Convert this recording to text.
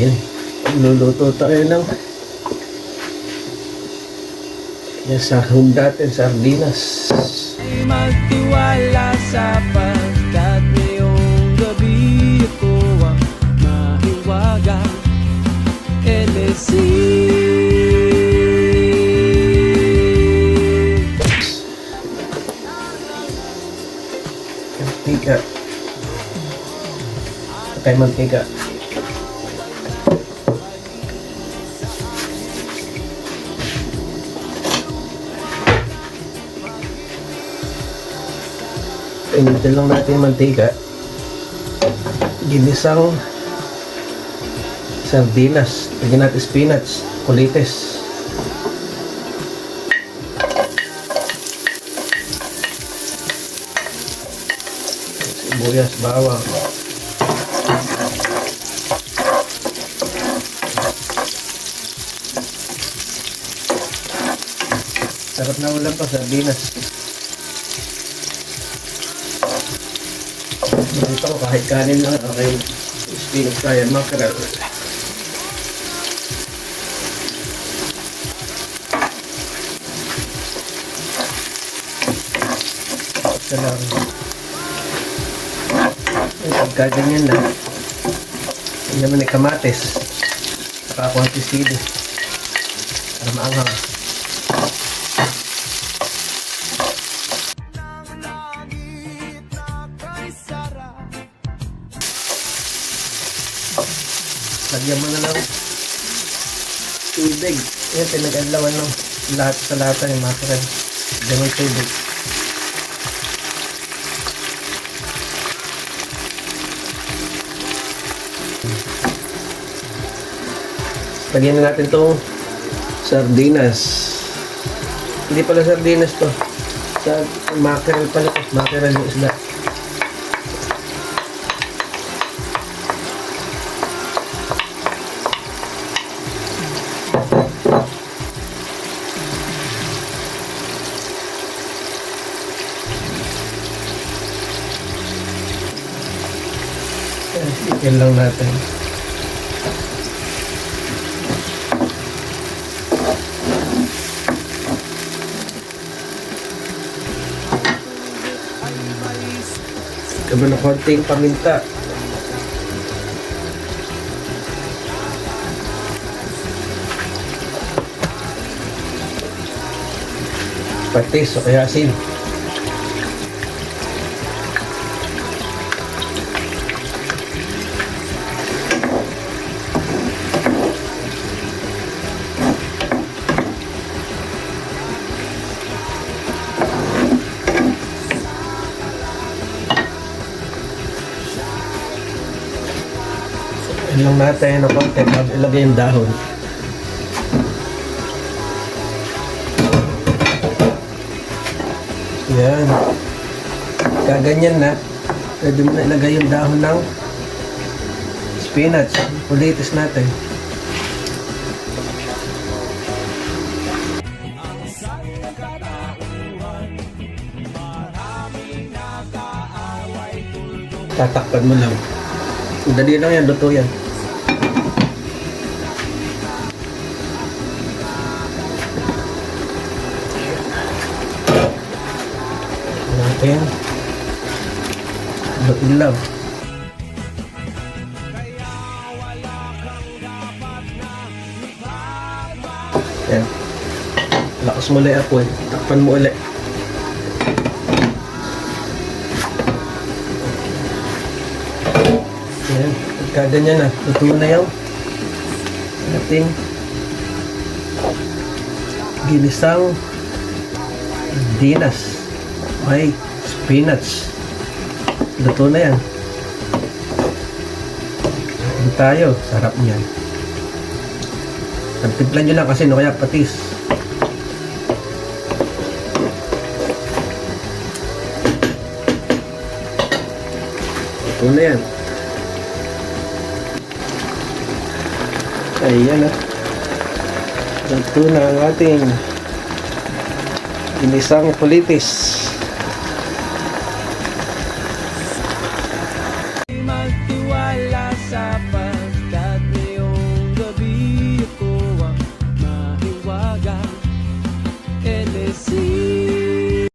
Yan. Luluto tayo ng yan sa natin sardinas. Ay magtiwala sapagkat ngayong gabi ako ang mahiwaga LSC Mantika. Patay mantika. Initin lang natin yung mantika. Ginisang sardinas. Lagyan natin spinach, kulites. sibuyas, bawang. Sarap na ulam pa, sardinas. Dito ko kahit kanin lang, okay. Spinach tayo, mackerel. Ito lang. Ay, pagka ganyan na, yan naman ay kamates. Saka konti sili. Para maanghang. Lagyan mo na lang tubig. Yan, pinag-adlawan ng lahat sa yung mackerel. Lagyan mo yung tubig. Lagyan na natin itong sardinas. Hindi pala sardinas to. Sa mackerel pala. Mackerel yung isda. Yan lang natin. Kaba na konting paminta. Patis o kaya asin. Yan lang natin ng konti bago ilagay yung dahon. Yan. Kaganyan na. Pwede mo na ilagay yung dahon ng spinach. Ulitis natin. Tatakpan mo lang. Dali lang yan, luto yan. Natin. Ilaw. Yan. Lakas mo ulit eh. Takpan mo ulit. Yan. Pagka ganyan na, luto na yung ating ginisang dinas may spinach. Luto na yan. Ito tayo. Sarap niyan. Pagtimplan nyo lang kasi no kaya patis. Ito na yan. Ayan ah. Ito na ang ating inisang kulitis.